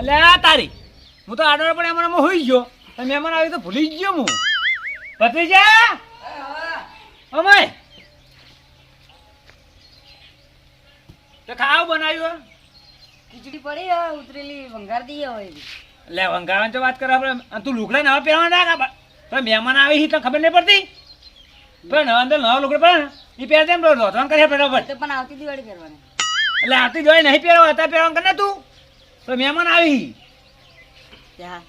એટલે આ તારી. હું તો આડો પણ એમાં હોઈ ગયો. મહેમાન આવી તો ભૂલી જ ગયો હું. ભત્રીજા! અમય તો ખાવ બનાવ્યું ખીચડી પડી ઉતરેલી વંગાર દઈએ હોય લે વંગાવાની તો વાત કરો આપણે. તું લુગડા નવા પહેરવા ના તો મહેમાન આવી તો ખબર નહીં પડતી? પણ નવા અંદર નવા લુગડા પડે ને એ પહેરતે ને રોધવાનું કરે તો પણ આવતી દિવાળી પહેરવાની. એટલે આવતી દિવાળી નહીં પહેરવા હતા પહેરવાનું કરે તું. તો મહેમાન આવી. સારું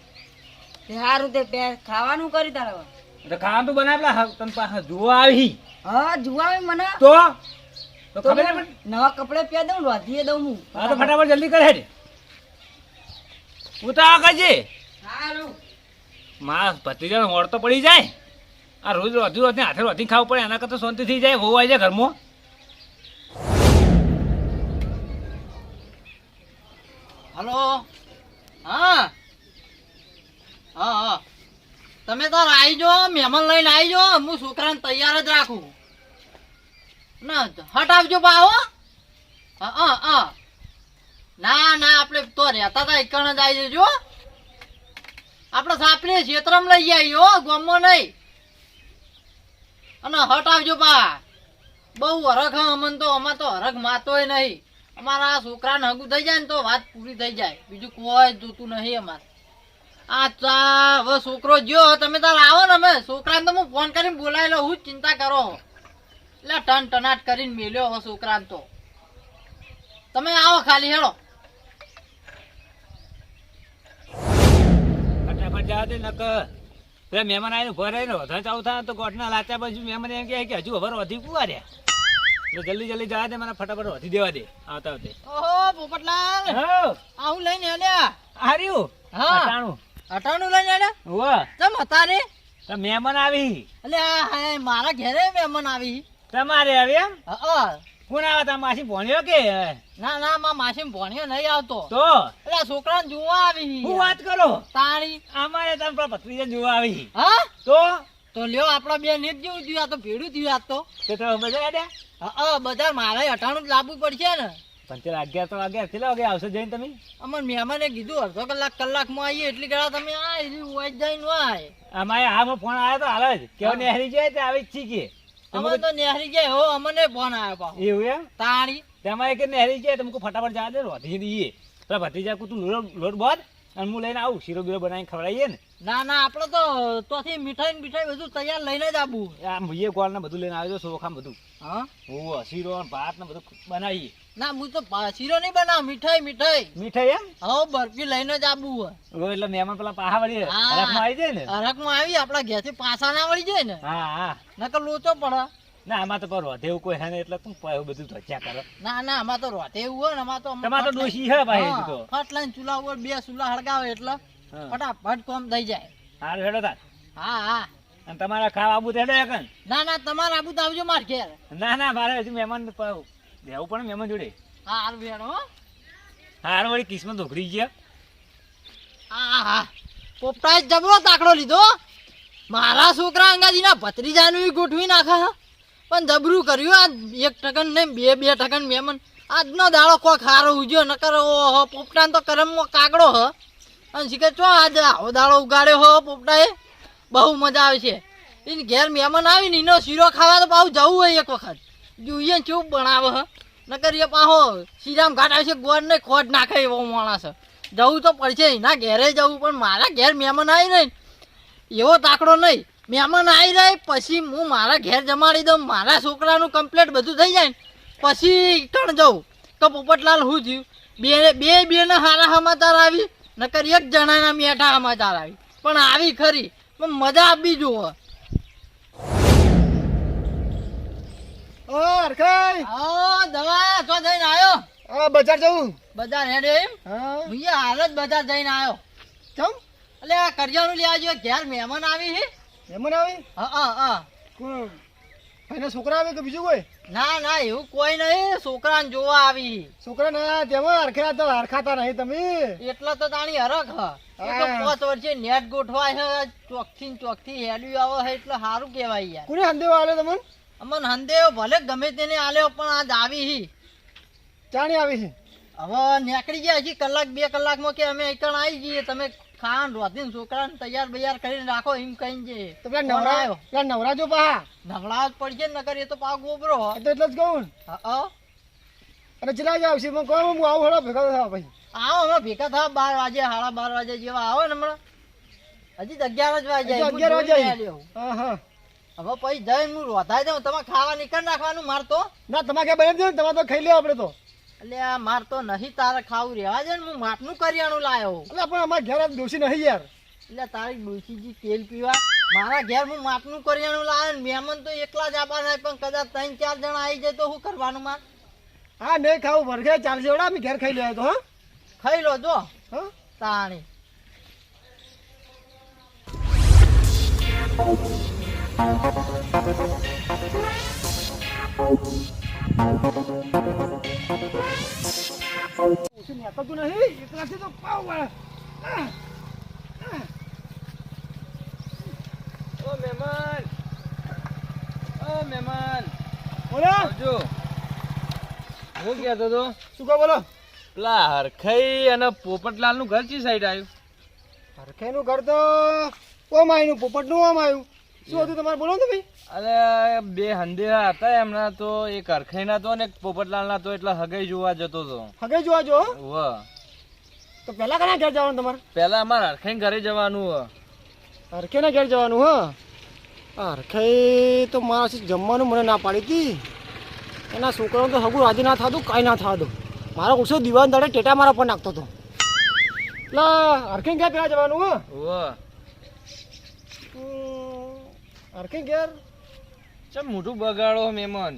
તે હારું તે પે ખાવાનું કરી તારે. તો ખાવાનું તું બનાવેલા તને પાછા જોવા આવી. હા જુવાવે મને. તો? ખબર નવા કપડે પહેર દઉં વાધીએ દઉં હું. હા તો ફટાફટ જલ્દી કરે હેડ. ઉતા કરજે. હારું. માં ભત્રીજાનો મોડ તો પડી જાય. આ રોજ રધુ રોજ ને હાથે રોધી ખાવું પડે એના કરતા શાંતિ થઈ જાય હોવાય જાય ઘરમાં. હલો? હા? હા હા. તમે તાર આવી જાઓ, મહેમાન લઈને આવી જાઓ, હું છોકરાને તૈયાર જ રાખું. ના હટ આવજો પાહો હા હા ના ના, આપણે તો રહેતા હતા એકણ જ આવી જજો. આપણે સાપડી ક્ષેત્રમ લઈ આવી હો, ગામમાં નહીં. અને હટ આવજો પા બહુ હરખ અમન તો, અમાર તો હરખ માતોય નહીં. અમારા છોકરા હગું થઈ જાય ને તો વાત પૂરી થઈ જાય. બીજું કોઈ જોતું નહીં અમારે. આ ચા, હવે છોકરો જ્યો તમે તાર આવો ને અમે. છોકરાને તો હું ફોન કરીને બોલાયેલો, હું ચિંતા કરો એટલે ટન ટનાટ કરીને મેલ્યો હવે છોકરાને તો. તમે આવો ખાલી હેડો મહેમાન આવીને ઊભા ને વધારે ચાલુ થાય તો ગોઠના લાચા પછી મહેમાન એમ કે હજુ હવે વધી કુવા રહ્યા જલ્દી જલ્દી જવા દે મને ફટાફટ વધી દેવા દે આવતા આવતે. ઓહો પોપટલાલ. હો. આવું લઈને આલ્યા? હાર્યું હા. અટાણું. અટાણું લઈને આલ્યા? વાહ તમ હતા રે? તો મહેમાન આવી. એટલે હા, મારા ઘરે મહેમાન આવી. તમારે આવી એમ? હા કોણ આવે તા માસી ભણ્યો કે? ના ના માં માસી ભણ્યો નહીં આવતો. તો? એટલે છોકરાને જોવા આવી. હું વાત કરો? તારી અમારે તમ પર ભત્રીજા જોવા આવી. હા? તો? તો લ્યો આપડા બે નીત જેવું થયું આ તો ભેડું થયું આ તો. તો મજા આડ્યા હા બધા મારે અઠાણું જ લાવવું પડશે ને. પંચર અગિયાર તો અગિયાર કેટલા વાગે આવશે જઈને તમે? અમર મહેમાને કીધું અડધો કલાક કલાકમાં આવીએ એટલી કડા તમે આ એની જાય જઈને વાય અમારે હામાં ફોન આવ્યો તો હાલ જ. કેવો નેહરી જાય તે આવી જ છીએ કે. અમે તો નેહરી જાય હો અમને ફોન આવ્યો પાછો એવું એમ? તાણી. તમારે કે નેહરી જાય તમને ફટાફટ જવા દે રોધી દઈએ. તો ભત્રીજા તું લોટ બોધ. અને હું લઈને આવું શીરો બીરો બનાવીને ખવડાવીએ ને. ના ના આપણે તો તોથી મીઠાઈ ને બીઠાઈ બધું તૈયાર લઈને જ આવવું આ મુઈએ ગોળ ને બધું લઈને આવ્યો સોખા બધું. હા? ઓવો શીરો ને ભાત ને બધું બનાવીએ. ના હું તો શીરો નહીં બનાવ મીઠાઈ મીઠાઈ. મીઠાઈ એમ? હા બરફી લઈને જ હોય. ઓ એટલે મહેમાન પેલા પાહા વળી હા. હરખમાં આવી જાય ને? હરકમાં આવી આપણા ઘેરથી પાછા ના વળી જાય ને. હા હા. નકર લોચો પડે. ના આમાં તો પર રોધે એવું કોઈ હે ને એટલે તું પાયો બધું ધોચ્યા કરો. ના ના આમાં તો રોધે એવું હોય ને આમાં તો તમારે તો ફટ હે ભાઈ તો. ચૂલા ઉપર બે ચૂલા હળગાવે એટલે. ફટાફટ કોમ થઈ જાય. હારું હેડો તાર. હા હા. અને તમારે ખાવા આબુ હેડો એકન ના ના તમારે આબુ તો આવજો માર ઘેર. ના ના મારે હજુ મહેમાન દેવું પણ મહેમાન જોડે. હા હારું હેડો હો. હાર વળી કિસ્મત ઉભરી ગયા હા. હા પોપટાએ જબરો તાકડો લીધો મારા છોકરા અંગાજીના ભત્રીજાનું ગોઠવી નાખે પણ જબરું કર્યું આ એક ટકન ને બે બે ટકન મહેમાન. આજનો દાડો કોક હારો ઉજ્યો નકર ઓહો પોપટાન તો કરમમાં કાગડો હ. અને શીખે ચો આજ આવો દાડો ઉગાડ્યો હો પોપટાએ? બહુ મજા આવે છે. એને ઘેર મહેમાન આવીને એનો શીરો ખાવા તો પાછું જવું હોય એક વખત. જોઈએ ને ચૂપ બનાવે હ? નકર એ પાહો શ્રીરામ ઘાટ આવશે ગોળ ને ખોટ નાખે એવો માણસ જવું તો પડશે, એના ઘેરે જવું, પણ મારા ઘેર મહેમાન આવી રહી એવો તાકડો નહીં મહેમાન આવી રહે પછી હું મારા ઘેર જમાડી દઉં, મારા છોકરાનું કમ્પ્લેટ બધું થઈ જાય પછી કણ જવું. તો પોપટલાલ હું થયું? બે બે બેના હારા સમાચાર આવી. નકર એક જણાના મેઠા સમાચાર આવી પણ આવી ખરી પણ મજા આપી જુઓ. હા બજાર જવું? બજાર હેડે એમ? હા. હું હાલ જ બજાર જઈને આવ્યો. કેમ એટલે આ કરિયાણું લઈ આવજો ઘેર મહેમાન આવી છે. મહેમાન આવી? હા હા હા. કોણ છોકરા આવે કે બીજું કોઈ? ના ના એવું કોઈ નહીં. છોકરાને જોવા આવી. છોકરા ના તેમાં હરખા તો હરખાતા નહીં તમે. એટલા તો તાણી હરખ હ. એ તો પાંચ વર્ષે નેટ ગોઠવાય છે ચોકથી ચોકથી હેડ્યું આવે છે એટલે સારું કહેવાય યાર. કોને હંદેવા આલે તમને? અમન હંદેવ ભલે ગમે તેને આલ્યો પણ આજ આવી હી. ચાણી આવી છે હવે નીકળી ગયા હજી કલાક બે કલાકમાં કે અમે એકણ આવી જઈએ તમે ખાન રોધીન છોકરાને તૈયાર બૈયાર કરીને રાખો એમ કહીને જે તો પેલા નવરાયો પેલા નવરાજો પા નવડા જ પડશે ને નકર એ તો પાક ગોબરો તો એટલે જ કહું હા. અને ચલા જ આવશે હું કહો હું આવું હેડો ભેગા થવા પછી. આવો હમણાં ભેગા થવા બાર વાગે સાડા બાર વાગે જેવા આવો ને હમણાં. હજી અગિયાર જ વાગે અગિયાર વાગે. હવે હા પછી જઈને હું રોધાઈ જાઉં તમે ખાવા નીકળ નાખવાનું મારતો ના તમારે ક્યાં બને તમે તો ખાઈ લ્યો આપણે તો. એટલે આ માર તો નહીં તારે ખાવું રહેવા દે ને હું માપનું કરિયાણું લાયો. એટલે પણ અમારા ઘેર આજ નહીં યાર. એટલે તારી ડોશીજી તેલ પીવા. મારા ઘેર હું માપનું કરિયાણું લાવ્યો ને મહેમાન તો એકલા જ આવવાના પણ કદાચ ત્રણ ચાર જણા આવી જાય તો શું કરવાનું માર? હા નહીં ખાવું વરઘે ચાલશે. એવડા અમે ઘેર ખાઈ લેવા તો હા? ખાઈ લો જો. હા? તાણી. ઓછું નીકળતું હું કહેતો તો શું કહો બોલો પેલા હરખાઈ અને પોપટલાલનું ઘર ચી સાઈડ આવ્યું હરખેનું ઘર તો ઓમ આવ્યું પોપટનું ઓમ આવ્યું શું હતું તમારે બોલો ને ભાઈ? અરે બે હંધેરા હતા એમના તો એક હરખાઈ તો ને પોપટલાલ ના તો એટલે હગાઈ જોવા જતો તો. હગાઈ જોવા જો વ તો પહેલા કના ઘેર જવાનું તમારે? પેલા અમારે હરખાઈ ઘરે જવાનું હ હરખેના ઘેર જવાનું હા? અરખાઈ તો મારા જમવાનું મને ના પાડી હતી એના છોકરાનું તો હગું રાજી ના થતું કાંઈ ના થતું. મારો ઓછો દિવાન દાડે ટેટા મારા પર નાખતો હતો એટલે હરખે ક્યાં પહેલા જવાનું હા? વ હરખે ઘેર? ચમ મોટું બગાડો મેમન.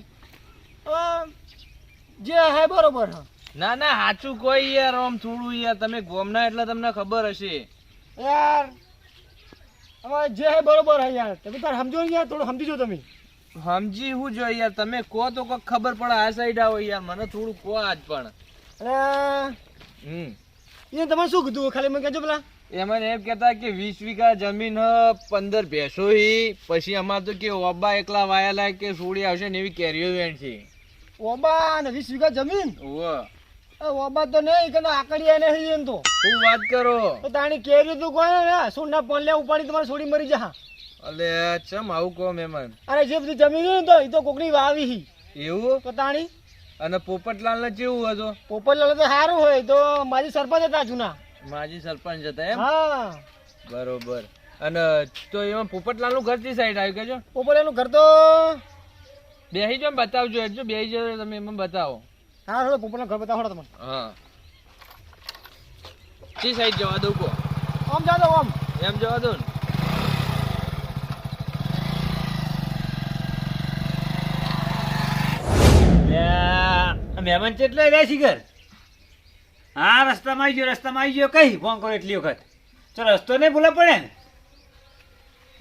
જે હે બરોબર હા. ના ના સાચું કોઈ યાર આમ થોડું યાર. તમે ગોમના એટલે તમને ખબર હશે. યાર હવે જે હે બરોબર હે યાર. તમે તાર સમજો યાર થોડું સમજી જો તમે. સમજી હું જો યાર તમે કહો તો કોઈ ખબર પડે આ સાઈડ આવો યાર. મને થોડું કહો આજ પણ. અરે હમ. એ તમે શું કીધું? ખાલી મને કહેજો પેલા. એમાં એમ કહેતા કે વીસ વીઘા જમીન પંદર ભેંસો પછી અમારે તો કે ઓબા એકલા વાયેલા કે સોડી આવશે ને એવી કેરીઓ વેણ છે ઓબા ને વીસ વીઘા જમીન? ઓબા તો નહીં કે આકડી એને હઈ એમ તો. શું વાત કરો? તો તાણી કેરી તું કોઈ ને? સોના પોન લે ઉપાડી તમારે સોડી મરી જા. અલે ચમ આવું કહો મહેમાન અરે જે બધી જમીન તો એ તો કોકડી વાવી એવું? તો તાણી? અને પોપટલાલ ને કેવું હતું? પોપટલાલ તો સારું હોય તો મારી સરપંચ હતા જૂના. માજી સરપંચ હતા એમ? હા. બરોબર. અને તો એમાં પોપટલાલનું ઘર કઈ સાઈડ આવ્યું કેજો પોપટલાલનું ઘર તો બેહી જો બતાવજો એટલું બેહી જો તમે એમાં બતાવો. હા થોડો પોપટલાલ ઘર બતાવો તમે હા. કઈ સાઈડ જવા દઉં કો આમ જાઓ આમ. એમ જવા દઉં ને. મહેમાન રહ્યા છે શિખર હા રસ્તામાં આવી ગયો રસ્તામાં આવી ગયો. કઈ? ફોન કરો એટલી વખત. તો રસ્તો નહીં ભૂલા પડે ને?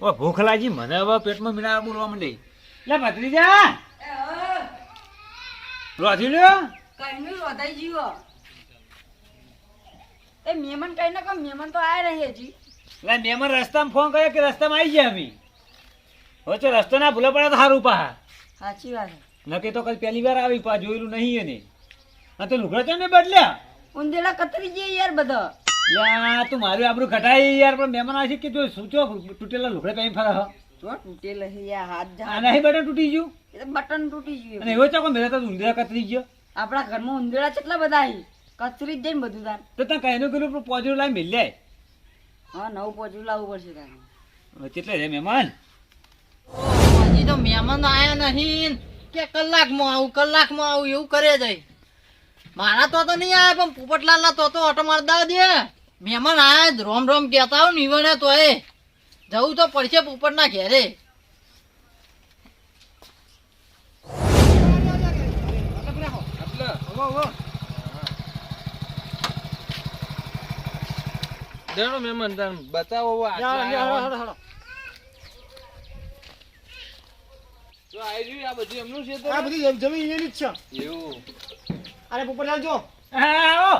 ઓ ભૂખ લાગી મને હવે પેટમાં મીના બોલવા માંડી. લે ભત્રીજા. રોધી લ્યો. કઈનું રોધાઈ જીવો એ મેમન કઈ ના કહો મેમન તો આયા નહીં હજી. લે મેમન રસ્તામાં ફોન કર્યો કે રસ્તામાં આવી ગયા અમે? હવે તો રસ્તો ના ભૂલા પડે તો સારું પા સાચી વાત. નકે તો કઈ પહેલી વાર આવી પા જોયેલું નહીં એને. આ તો લુગડા તો ને બદલ્યા. ઊંધેડા કતરી જઈએ યાર બધા. યા તું મારું આબરું ઘટાઈ યાર પણ મહેમાન આવશે કે તું સૂચો તૂટેલા લુગડા પહેરી ફરે હ. જો તૂટેલ છે યાર હાથ આ નહીં બટન તૂટી ગયું? એટલે બટન તૂટી ગયું. અને એવો ચોકો મેરા તો ઊંધિયા કતરી ગયો? આપણા ઘરમાં ઊંધેડા કેટલા બધા છે? કચરી જ જાય ને બધું તાર. તો ત્યાં કહીનું પેલું પોઝિટિવ લાઈન મિલ હા નવું પોચું લાવવું પડશે તારે. કેટલે છે મહેમાન હજી તો મહેમાન આવ્યા નહીં કે કલાકમાં આવું કલાકમાં આવું એવું કરે જાય મારા તો તો નહીં આવે પણ પોપટલાલ ના તો તો ઓટો માર દા દે. મહેમાન આયા રોમ રોમ કહેતા હોય ને તો એ જવું તો પડશે પોપટના ઘેરે. દેણો મહેમાન તને બતાવો જા, રહ્યું આ બધી એમનું છે આ બધી જમીન એની જ છે. એવું. અરે પોપટલાલ જો. હા આવો.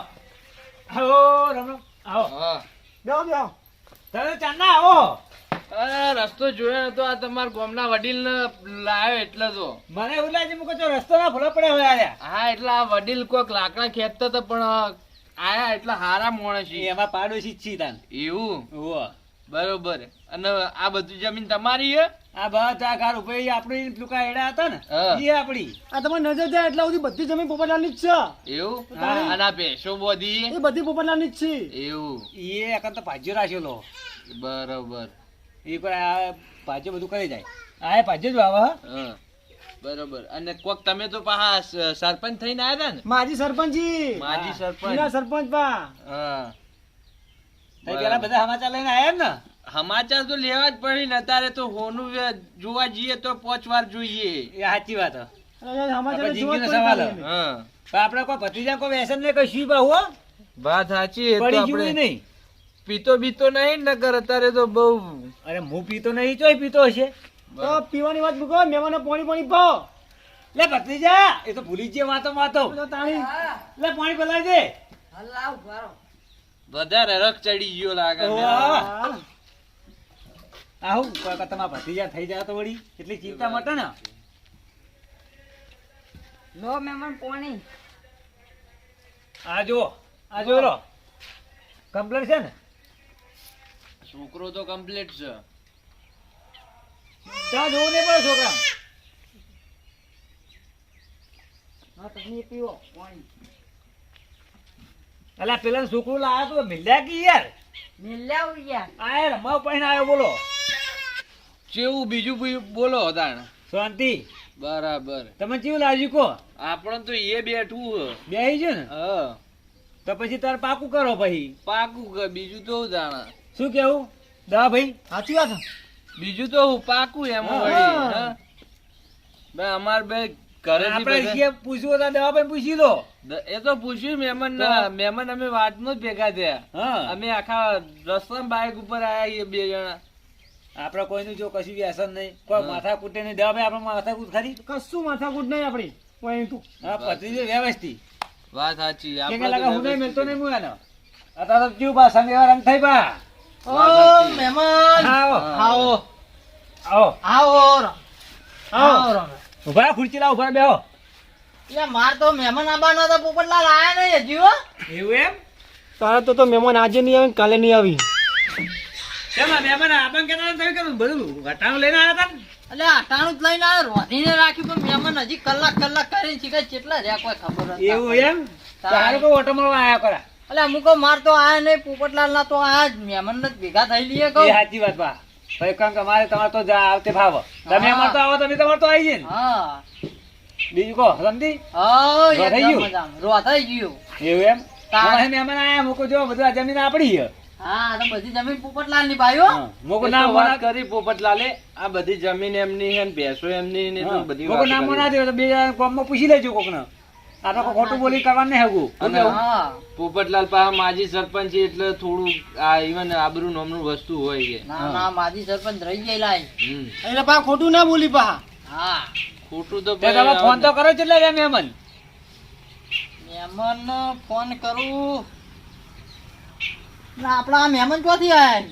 આવો રામ રામ. આવો. હા. બેહો બેહો. તમે ચાંદા આવો. અરે રસ્તો જોયો નતો આ તમાર ગોમના વડીલ લાવ્યો એટલે જો મને એવું લાગે મુકો તો રસ્તો ના ભૂલો પડે હોય આલ્યા હા એટલે આ વડીલ કોક લાકડા ખેંચતા તો પણ આયા એટલા હારા માણસ છે. એમાં પાડોશી જ છી તાન. એવું? ઓહો. બરોબર. અને આ બધી જમીન તમારી છે આ બધા ઘર ઉપર આપણી લુકા એડા હતા ને એ આપણી. આ તમારી નજર જાય એટલા સુધી બધી જમીન પોપટલાલની જ છે. એવું? હા. અને આ ભેંસો બધી? એ બધી પોપટલાલની જ છે. એવું. એ એકન તો ભાજ્યો રાખેલો બરોબર. એ કોઈ આ ભાજ્યો બધું કરી જાય. આ એ ભાજ્યો જ વાવે બરોબર. અને કોક તમે તો પાહા સરપંચ થઈને આવ્યા હતા ને? માજી સરપંચજી માજી સરપંચ. સરપંચ પા. હા. પેલા બધા સમાચાર લઈને આવ્યા ને? સમાચાર તો લેવા જ પડી ને અત્યારે તો હોનું જોવા જઈએ તો પાંચ વાર જોઈએ. એ સાચી વાત આપડે કોઈ ભત્રીજા કોઈ વ્યસન ને કશું બહુ વાત સાચી પડી નહીં. પીતો બીતો નહીં ને કર અત્યારે તો બહુ અરે હું પીતો નહીં ચોય પીતો હશે. તો પીવાની વાત મૂકો મહેમાનો પાણી પાણી પાવ લે ભત્રીજા એ તો ભૂલી જ વાતો વાતો તાણી લે પાણી પલાવી દે હલાવ ભરો વધારે રખ ચડી ગયો લાગે. આવું કોઈ વખત તમારા ભત્રીજા થઈ જાય તો વળી? એટલી ચિંતા મટે ને? લો મેમણ પોણી. આ જો આ જો લો. કમ્પ્લેટ છે ને? છોકરો તો કમ્પ્લીટ છે. ત્યાં જોવું નહીં પડે છોકરા હા તમે પીવો પોણી. અલા પેલા છોકરું લાયા તો મિલ્યા કે યાર? મિલ્યા યાર. આ રમાવ પૈને આવ્યો બોલો. જેવું બીજું બોલો તાણ શાંતિ. બરાબર. તમે કેવું લાગ્યું કો આપણે તો એ બેઠું બેહી છે ને. હા. તો પછી તાર પાકું કરો પછી પાકું કે બીજું તો જાણે. શું કેવું? દા ભાઈ. સાચી વાત બીજું તો હું પાકું એમ હા. વળી બે અમાર બે આપણે પૂછવું હતા દવા ભાઈ પૂછી લો. એ તો પૂછ્યું મહેમાન? મહેમાન અમે વાતમાં જ ભેગા થયા. હા. અમે આખા રસ્તા બાઇક ઉપર આયા બે જણા. આપણે કોઈનું જો કશું વ્યસન નહીં. કોઈ હા. માથા કૂટે નહીં. દવા ભાઈ આપણે માથા કૂટ ખરી? કશું માથાકૂટ નહીં આપણી. કોઈ તું. હા વ્યવસ્થિત. વાત સાચી. આપણે લાગે તો હું નહીં વ્યવસ્થિત નહીં હું એનો અત્યારે તો કેવું બા રંગ થઈ બા. ઓ. મહેમાન આવો. આવો. આવો. આવો આવો. ઊભા ખુરચી લાવ ઊભા બેહો. એટલે માર તો મહેમાન આવવાના તો પોપટલાલ આયા નહીં હજી હો. એવું એમ? તારા તો તો મહેમાન આજે નહીં આવે કાલે નહીં આવી. શેમાં મહેમાન આપણ કેતા તમે કેમ બધું ઘટાણું લઈને આવ્યા હતા એટલે અટાણું જ લઈને આવ્યો રોધીને રાખ્યું પણ મહેમાન હજી કલાક કલાક કરીને શીખે કેટલા રહ્યા કોઈ ખબર નથી એવું એમ? તારે. કોઈ ઓટો મળવા આયા કરા એટલે અમુક માર તો આયા નહીં પોપટલાલ ના તો આયા જ મહેમાન ભેગા થઈ લઈએ કહું. એ સાચી વાત બા ભાઈ કે અમારે તમારે તો આવતે ભાવ તમે હા. અમારે તો આવો તમે તમારે તો આવી જઈને હા બીજું કહો સમજી હા રોધાઈ ગયું? મજામાં. થઈ ગયું એવું એમ તારે? મહેમાન આયા મૂકો જો બધું જમીન આપડી છે હા તો બધી જમીન પોપટલાલની ભાઈઓ હા. મૂકો નામ વાત કરી પોપટલાલે આ બધી જમીન એમની છે ને ભેંસો એમની ને તો બધી મૂકો નામ. મોના દેવો તો બે જણા ગામમાં પૂછી લેજો કોકને કોઈ ખોટું બોલી કરવાનું ને હગું હા પોપટલાલ પાસે માજી સરપંચ એટલે થોડું આ ઈવન આબરૂ નામનું વસ્તુ હોય છે. ના ના માજી સરપંચ રહી ગયેલા એટલે પા ખોટું ના બોલી પા હા. ખોટું તો તમે ફોન તો કરો કેટલા રહ્યા મહેમાન મહેમાન ફોન કરું. આપણા મહેમાન ક્યાંથી આવ્યા?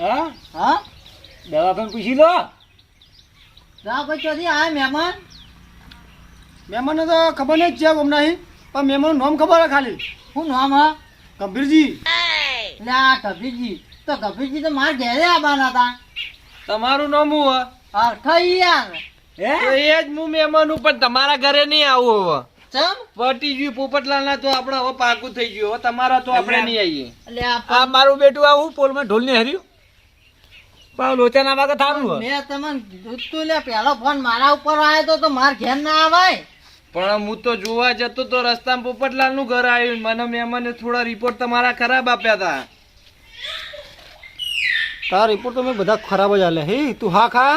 હા? હા? દવા પણ પૂછી લો. ભાઈ ક્યાંથી આયા મહેમાન મહેમાનને તો ખબર નહીં જ છે હમણાં પણ મહેમાનનું નામ ખબર હે ખાલી. શું નામ હા? ગંભીરજી. એટલે આ કબીરજી તો કબીરજી તો મારા ઘેરે આવવાના હતા. તમારું નામ હું હે? યાર હે? તો એ જ હું મહેમાન ઉપર તમારા ઘરે નહીં આવું હવે. ચમ? પટી ગયું પોપટલાલ તો આપણે હવે પાકું થઈ ગયું. હવે તમારા તો આપણે નહીં આવીએ. એટલે આ આ મારું બેટું આવું પોલમાં ઢોલ ને હર્યું. પણ લોચા ના વાગે થારું હે. મેં તમને કીધું લે પેલો ફોન મારા ઉપર આવ્યો તો તો માર ઘેર ના આવાય. પણ હું તો જોવા જતો તો રસ્તામાં પોપટલાલનું ઘર આવ્યું મને મહેમાને થોડા રિપોર્ટ તમારા ખરાબ આપ્યા હતા તારા રિપોર્ટ તો મેં બધા ખરાબ જ આલે હે તું હા ખા?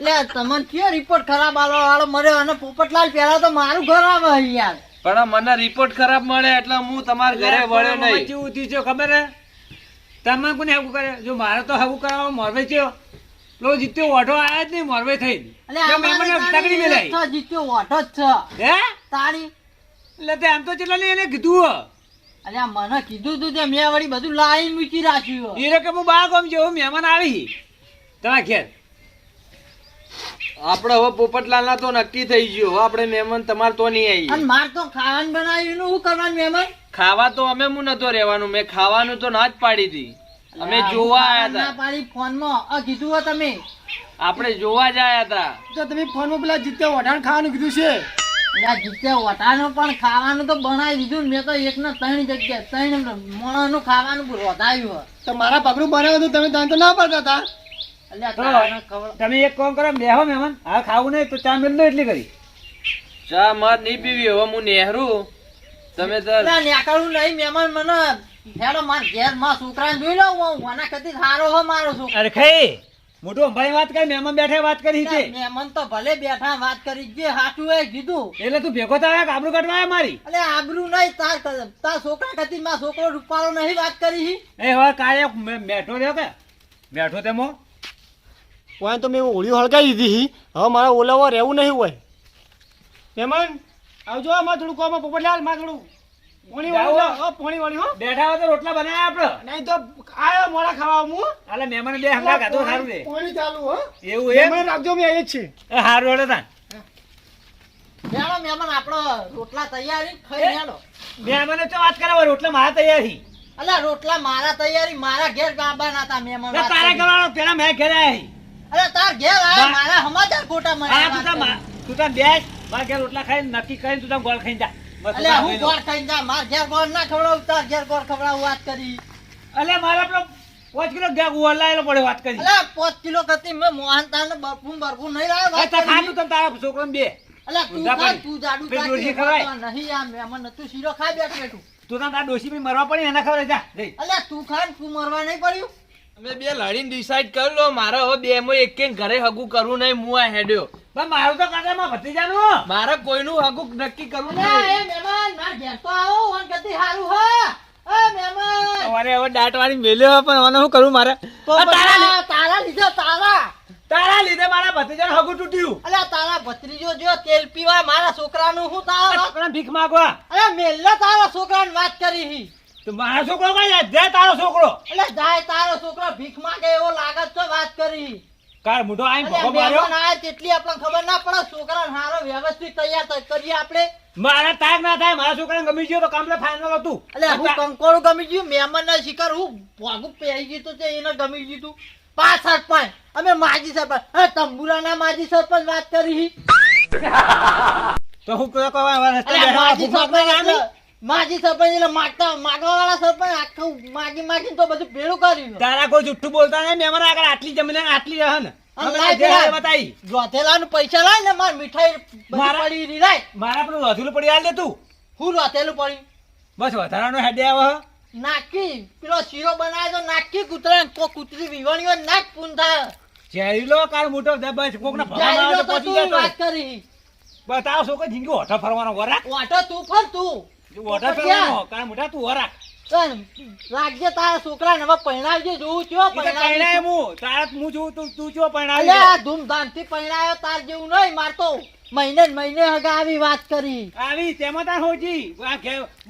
લે તમને કયો રિપોર્ટ ખરાબ આલો? વાળો મળ્યો અને પોપટલાલ પેલા તો મારું ઘર આવે યાર. પણ મને રિપોર્ટ ખરાબ મળે એટલે હું તમારા ઘરે વળ્યો નહીં. કેવું થયું છે ખબર હે? તમે કોને આવું કરે જો મારે તો આવું કરાવવા મોરવે છે. લો જીત્યો ઓઢો આયા જ નહીં મોરવે થઈ તારી તકડી મેલાઈ? તો જીત્યો ઓઠો જ છે. હે? તારી. એટલે તે આમ તો ચેટલા નહીં એને કીધું. અલ્યા મને કીધું તું તે મેં વળી બધું લાઈન મૂકી રાખ્યું એ કે હું બાર ગમ જેવું મહેમાન આવી. તમારા ઘેર. આપણે હવે પોપટલાલના તો નક્કી થઈ ગયું. હવે આપણે મહેમાન તમારે તો નહીં અને મારે તો ખાવાનું બનાવ્યું એનું શું કરવાનું મહેમાન? ખાવા તો અમે હું નતો રહેવાનું. મેં ખાવાનું તો ના જ પાડી હતી. અમે જોવા આયા ના હતા પાડી ફોનમાં. અ કીધું હો તમે. આપણે જોવા જ આયા હતા. તો તમે ફોનમાં પેલા જીત્યા વઢાણ ખાવાનું કીધું છે? અલ્યા જીતે વટાનું પણ ખાવાનું તો બનાવી દીધું મેં તો એક ના ત્રણ જગ્યા ત્રણ મણનું ખાવાનું રોધાયું તો મારા પગલું બનાવ્યું હતું તમે ત્યાં તો ના પડતા હતા? તમે એક કામ કરો બેહો મહેમાન. હા ખાવું નહીં તો ચા મેળ એટલી કરી ચા માર નહીં પીવી હવે હું નેહરું. તમે તો નેકળવું નહીં મહેમાન મને હેડો માર ઘેરમાં છોકરાને જોઈ લઉં હું મને કદી સારો હો મારો છોકરો. અરે ખાઈ મોટો ભાઈ વાત કરી મહેમાન બેઠા વાત કરી છે. મહેમાન તો ભલે બેઠા વાત કરી જે હાચું એ કીધું. એટલે તું ભેગો થાય કાબરું કાઢવા મારી? અલે આબરૂ નહીં તાર તાર છોકરા કદી માં છોકરો રૂપાળો નહીં વાત કરી હી. એ હવે કાલે મે- મેઠો રહ્યો કે? બેઠો તેમો વાય તો મેં હોળીઓ હળગાવી દીધી હવે મારા ઓલાવા રહેવું નહીં હોય. મહેમાન આવજો આમાં થોડું કોમાં પોપટલાલમાં થોડું પોણી વાળી ઓ પોણી વાળી હો. બેઠા હોય તો રોટલા બનાવ્યા આપણે નહીં તો આયો મોડા ખાવા હું. એટલે મહેમાન બે હંગા ગાતો સારું રે. પોણી ચાલુ હો. એવું એ મહેમાન રાખજો મે આવી છે. એ હારું હેડો તા મેળો મહેમાન આપણો રોટલા તૈયારી ખાઈ મેળો. મહેમાને તો વાત કરાવો રોટલા મારા તૈયાર. છે અલ્યા રોટલા મારા તૈયારી મારા ઘેર ગાબા ના તા મહેમાન તારા કરી. કરવાનો પેલા મેં ઘરે આવી અરે તાર ઘેર આયા મારા સમાચાર ખોટા મને આ તું તાર તું તા બેસ. મારા ઘેર રોટલા ખાઈને નક્કી કરીને તું ગોળ ખાઈ જા. તાર હું ગોળ ખાઈ જા. માર ઘેર ગોળ ના ખવડાવ તાર ઘેર ગોળ ખવડાવ વાત કરી. અલે મારે પેલો પાંચ કિલો ગોળ પડે વાત કરી. અલે પાંચ કિલો કરતી મેં મોહન તાને બરફું બરફું નહીં લાવ્યો એ વાત તો ખા તને તારા છોકરાને બે. અલે તું ખા. તું જાડું ખા નહીં આ મેમન તું શીરો ખાઈ બેઠું બેઠું તું તાર ડોશી ભાઈ મરવા પડી એના ખબર જા જઈ. અલ્યા તું ખા તું મરવા નહીં પડ્યું? અમે બે લડીને ડિસાઈડ કરી લો મારે હવે બે માં એક એક ઘરે હગું કરવું નહીં હું આ હેડ્યો. પણ મારું તો કાકામાં ભત્રીજાનું. મારે કોઈનું હગું નક્કી કરવું ના એ મહેમાન માર ઘેર તો આવો ઓન ગતિ હારું હા. એ મહેમાન. તમારે હવે દાંત મેલ્યો પણ મને શું કરું મારે? તારા તારા લીધે તારા. તારા લીધે મારા ભત્રીજાનું હગું તૂટ્યું. અલ્યા તારા ભત્રીજો જો તેલ પીવા મારા છોકરાનું હું તારા છોકરા ભીખ માગવા. અલ્યા મેલ્લો તારા છોકરાને વાત કરી હી તો છોકરો કઈ જાય જાય તારો છોકરો. એટલે જાય તારો છોકરો ભીખ માંગે એવો લાગત છે વાત કરી હી કાર આઈ ભોગો માર્યો? આયા તેટલી આપણને ખબર ના પડે છોકરા હારો વ્યવસ્થિત તૈયાર કરીએ આપણે. મારા તાક ના થાય મારા છોકરાને ગમી ગયો તો કામલે ફાઇનલ હતું એટલે હું કંકોડું ગમી ગયું મહેમાન ના શિકાર હું ભાગું પહેરી ગયું છે એને ગમી ગયું તું. પાંચ સરપંચ અમે માજી સરપંચ અરે તંબુરાના માજી સરપંચ વાત કરી. તો હું કયો બેઠા માજી સરપંચ ના માજી સરપંચ એટલે માગતા માગવા વાળા સરપંચ આખું માગી માગી તો બધું ભેળું કર્યું તારા કોઈ જુઠ્ઠું બોલતા નહીં મહેમાન આગળ આટલી જમીન આટલી રહે ને. અને અમે લાય જે પેલા. હારે બતાવી. રોધેલાનું પૈસા લાય ને માર મીઠાઈ મારા- પડી લાય. મારા પેલું વધુલું પડી હાલ દે તું. હું રોધેલું પડ્યું બસ વધારાનો હેડે આવે નાખી પેલો શીરો બનાવે તો નાખી કૂતરા તો કૂતરી વિવાણી હોય નાખ થાય ચેરીલો કાર મોટો બસ કોક ને તો વાત કરી. છોકરો જિંદગી ઓઠો ફરવાનો વરાક? વાટો તું ફર તું. ઓઠો તો ફરવાનો મોટા તું વરાક તન રાખજે તારા છોકરાને હવે પરણાવજે જોવું છો ઈ હું. તારા હું છું તું તું ચો પરણાવી અલ્યા ધૂમધામથી પરણાયો તાર જેવું નહીં મારતો મહિને મહિને હગા આવી વાત કરી. આવી તેમાં તાર હોજી.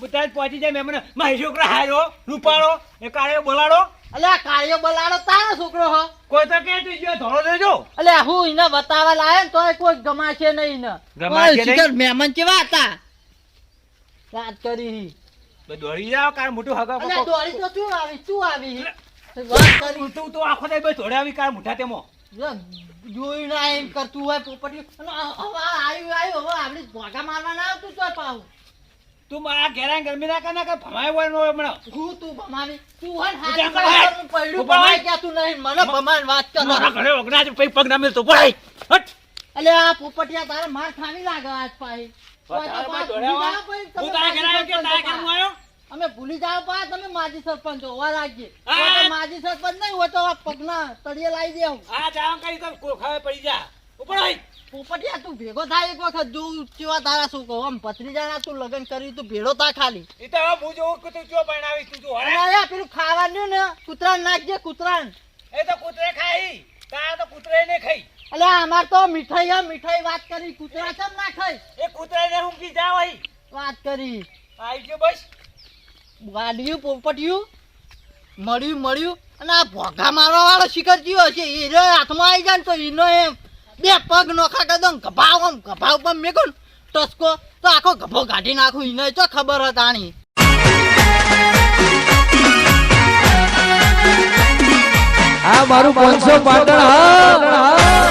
બધા પહોંચી જાય મેમને મારી છોકરા હાર્યો રૂપાળો એ બોલાડો. અલ્યા કાર્યો બોલાડો તારો છોકરો હ. કોઈ તો કે તું જો ધોળો દેજો અલ્યા હું એને બતાવવા લાયો ને તોય કોઈ ગમાશે નહીં ને ગમાશે નહીં? મહેમાન કેવા હતા? વાત કરી. દોડી જાવ કાર મોટું હગા દોડી તો તું આવી શું આવી. વાત કરી. તું તું આખો દે ધોડે આવી કાર મોટા તેમાં? જોયું ના એમ કરતું હોય પોપટી હવે આવ્યું આવ્યું. હવે આપણે ભોગા મારવા ના આવતું તો પાવું તું મારા ઘેરા ગરમી ના કરના કે ભમાય હોય નો હમણાં. હું તું ભમાવી. તું હોય હાથ પડ્યું ભમાય કે તું નહીં. મને ભમાન વાત મારા ઘરે ઓગણા જ પગ ના મિલતો. પડાય હટ. એટલે આ પોપટિયા તારે માર ખાવી લાગે આજ પાહી. અમે ભૂલી જાવ પા તમે માજી સરપંચ હોવા રાખજે. માજી સરપંચ નહીં હોય તો પગના તળિયે લાવી દેવું હા જાવ કઈ તો કોખાવે પડી જા. ઉપર પોપટિયા તું ભેગો થાય એક વખત જો કેવા તારા શું કહું આમ ભત્રીજાના તું લગ્ન કરી તું ભેળો તા ખાલી. એ તો હું જોઉં કે તું ચો પરણાવી તું જો અરે પેલું ખાવાનું ને કૂતરાને નાખજે કૂતરાને. એ તો કૂતરે ખાઈ. તારા તો કૂતરે ને ખાઈ. એટલે અમાર તો મીઠાઈ હે, મીઠાઈ વાત કરી કૂતરા કેમ ના ખાય એ કૂતરે ને કી જાવ ભાઈ વાત કરી. આઈ ગયો બસ. વાડ્યું પોપટ્યું મળ્યું મળ્યું અને આ ભોગા મારવા વાળો શિખર કયો હશે એ જો હાથમાં આવી જાય તો એનો એમ બે પગ નોખા કરી દઉં ગભાવ આમ ગભાવ પણ મેં ને ટસકો તો આખો ગભો કાઢી નાખું એને તો ખબર હતી આની આ મારું પાંચસો પાટણ હા